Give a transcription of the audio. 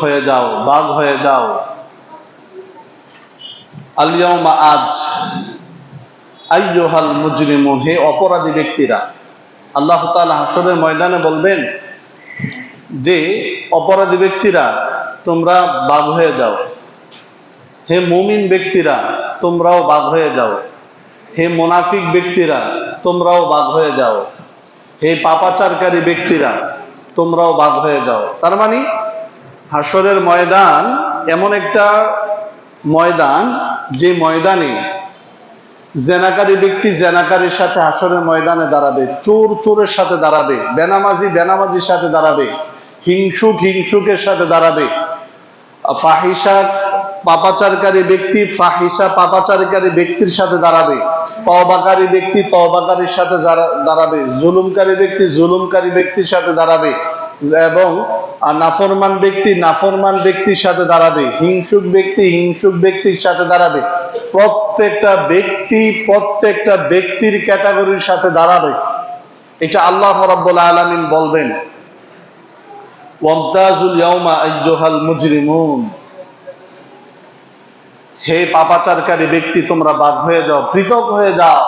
হয়ে যাও, বাঘ হয়ে যাও। আলিয়াউমা আজ আইয়ুহাল মুজরিমুন। হে অপরাধী ব্যক্তিরা, আল্লাহ হাসরের ময়দানে বলবেন যে, অপরাধী ব্যক্তিরা, তোমরা বাঘ হয়ে যাও। হে মুমিন ব্যক্তিরা, তোমরাও বাঘ হয়ে যাও। হে মোনাফিক ব্যক্তিরা, তোমরাও বাঘ হয়ে যাও। হে পাপাচারকারী ব্যক্তিরা, তোমরাও বাদ হয়ে যাও। তার মানে হাসরের ময়দান এমন একটা ময়দান, যে ময়দানে জেনাকারী ব্যক্তি জেনাকারীর সাথে হাসরের ময়দানে দাঁড়াবে, চোর চোরের সাথে দাঁড়াবে, বেনামাজি বেনামাজির সাথে দাঁড়াবে, হিংসুক হিংসুকের সাথে দাঁড়াবে ফাহিসা পাপাচারকারী ব্যক্তি ফাহিসা পাপাচারকারী ব্যক্তির সাথে দাঁড়াবে। তবাকারী ব্যক্তি তবাকারীর সাথে দাঁড়াবে। জুলুমকারী ব্যক্তি জুলুমকারী ব্যক্তির সাথে দাঁড়াবে। এবং নাফরমান ব্যক্তি নাফরমান ব্যক্তির সাথে দাঁড়াবে। হিংসুক ব্যক্তি হিংসুক ব্যক্তির সাথে দাঁড়াবে। প্রত্যেকটা ব্যক্তি প্রত্যেকটা ব্যক্তির ক্যাটাগরির সাথে দাঁড়াবে। এটা আল্লাহ রাব্বুল আলামিন বলবেন। ওয়ামতাজুল ইয়াউমা আইয়ুহাল মুজরিমুন। হে পাপাচারকারী ব্যক্তি তোমরা বাদ হয়ে যাও পৃথক হয়ে যাও।